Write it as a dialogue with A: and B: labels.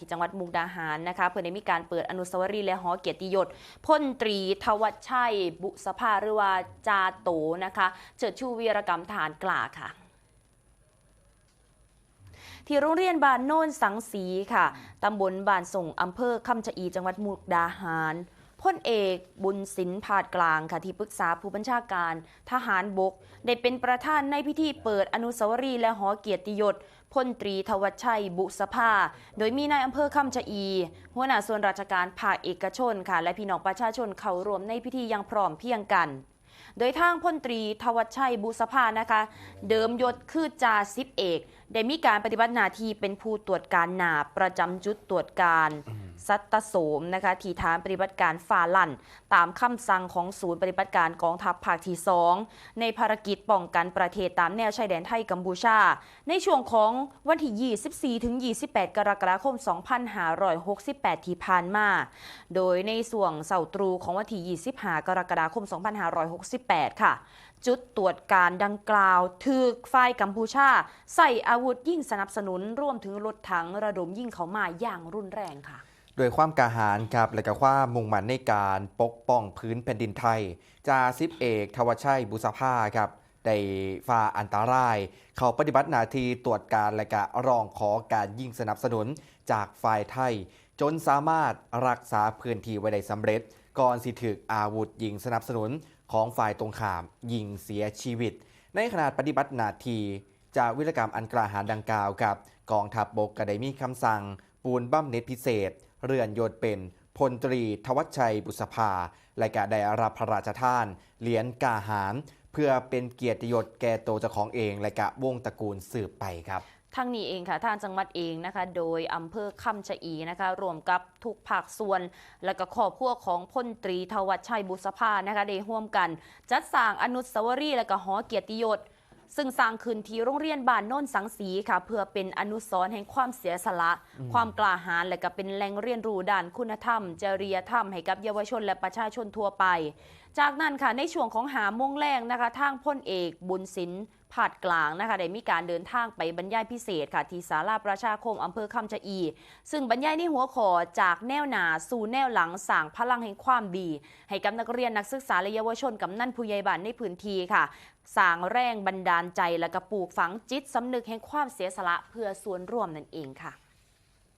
A: ที่จังหวัดมุกดาหารนะคะเพื่อได้มีการเปิดอนุสาวรีย์และหอเกียรติยศพลตรีทวัชชัย บุษภาหรือว่าจาโตนะคะเฉิดชูวีรกรรมฐานกล่าค่ะที่โรงเรียนบ้านโน่นสังสีค่ะตำบลบ้านส่งอำเภอคำชะอีจังหวัดมุกดาหาร พลเอกบุญสินผาดกลางค่ะที่ปรึกษาผู้บัญชาการทหารบก ได้เป็นประธานในพิธีเปิดอนุสาวรีย์และหอเกียรติยศพลตรีทวัชชัยบุษภา โดยมีนายอำเภอคำชะอี หัวหน้าส่วนราชการภาคเอกชนค่ะ และพี่น้องประชาชนเข้ารวมในพิธีอย่างพร้อมเพียงกัน โดยทางพลตรีทวัชชัยบุษภานะคะ เดิมยศคือจ่าสิบเอก ได้มีการปฏิบัติหน้าที่เป็นผู้ตรวจการหนาประจำจุดตรวจการสัตตโสมนะคะที่ฐานปฏิบัติการฟาลั่น ตามคำสั่งของศูนย์ปฏิบัติการกองทัพภาคที่ 2 ในภารกิจป้องกันประเทศตามแนวชายแดนไทยกัมพูชา ในช่วงของวันที่ 24 ถึง 28 กรกฎาคม 2568 ที่ผ่านมา โดยในส่วงเสาร์ตรูของวันที่ 25 กรกฎาคม 2568 ค่ะ จุดตรวจการดังกล่าวถือฝ่ายกัมพูชา ใส่อาวุธยิ่งสนับสนุนร่วมถึงรถถังระดมยิ่งเขามาอย่างรุนแรงค่ะ
B: โดยความกาหารครับและก็ความมุ่งมั่นในการปกป้องพื้นแผ่นดินไทยจ่าสิบเอกทวชัยบุษภาครับได้ฝ่าอันตราย เขาปฏิบัติหน้าที่ตรวจการและก็ร้องขอการยิงสนับสนุนจากฝ่ายไทย จนสามารถรักษาพื้นที่ไว้ได้สำเร็จ ก่อนสิถึกอาวุธยิงสนับสนุน ของฝ่ายตรงข้ามยิงเสียชีวิต ในขณะปฏิบัติหน้าที่จากวิรกรรมอันกล้าหาญดังกล่าวกับ กองทัพบบกก็ได้มีคำสั่ง ปูนบั้มเน็ตพิเศษ เรือนโยศเป็นพลตรีทวัชชัยบุษภาและก็ได้รับพระราชทาน เหรียญกาหาร เพื่อเป็นเกียรติยศแก่โตวเจ้าของเองและก็วงตระกูลสืบไปครับ
A: ทั้งนี้เองค่ะทางจังหวัดเองนะคะ โดยอำเภอคำชะอีนะคะ รวมกับทุกภาคส่วน และก็ครอบครัวของพลตรีทวัชชัยบุษภานะคะได้ร่วมกัน จัดสร้างอนุสาวรีย์และก็หอเกียรติยศซึ่งสร้างขึ้นที่โรงเรียนบ้านโน่นสังสีค่ะ เพื่อเป็นอนุสรณ์แห่งความเสียสละ ความกล้าหาญและก็เป็นแหล่งเรียนรู้ด้านคุณธรรม จริยธรรมให้กับเยาวชนและประชาชนทั่วไป จากนั้นค่ะในช่วงของหาโมงแรงนะคะ ทางพลเอกบุญสิน ผาดกลางนะคะได้มีการเดินทางไปบรรยายพิเศษค่ะที่ศาลาประชาคมอำเภอคำชะอี ซึ่งบรรยายในหัวข้อจากแนวหนาสู่แนวหลังสร้างพลังแห่งความดี ให้กับนักเรียนนักศึกษาและเยาวชนกำนั่นผู้ใหญ่บ้านในพื้นที่ค่ะสร้างแรงบันดาลใจและกระปลูกฝังจิตสำนึกแห่งความเสียสละเพื่อส่วนร่วมนั่นเองค่ะ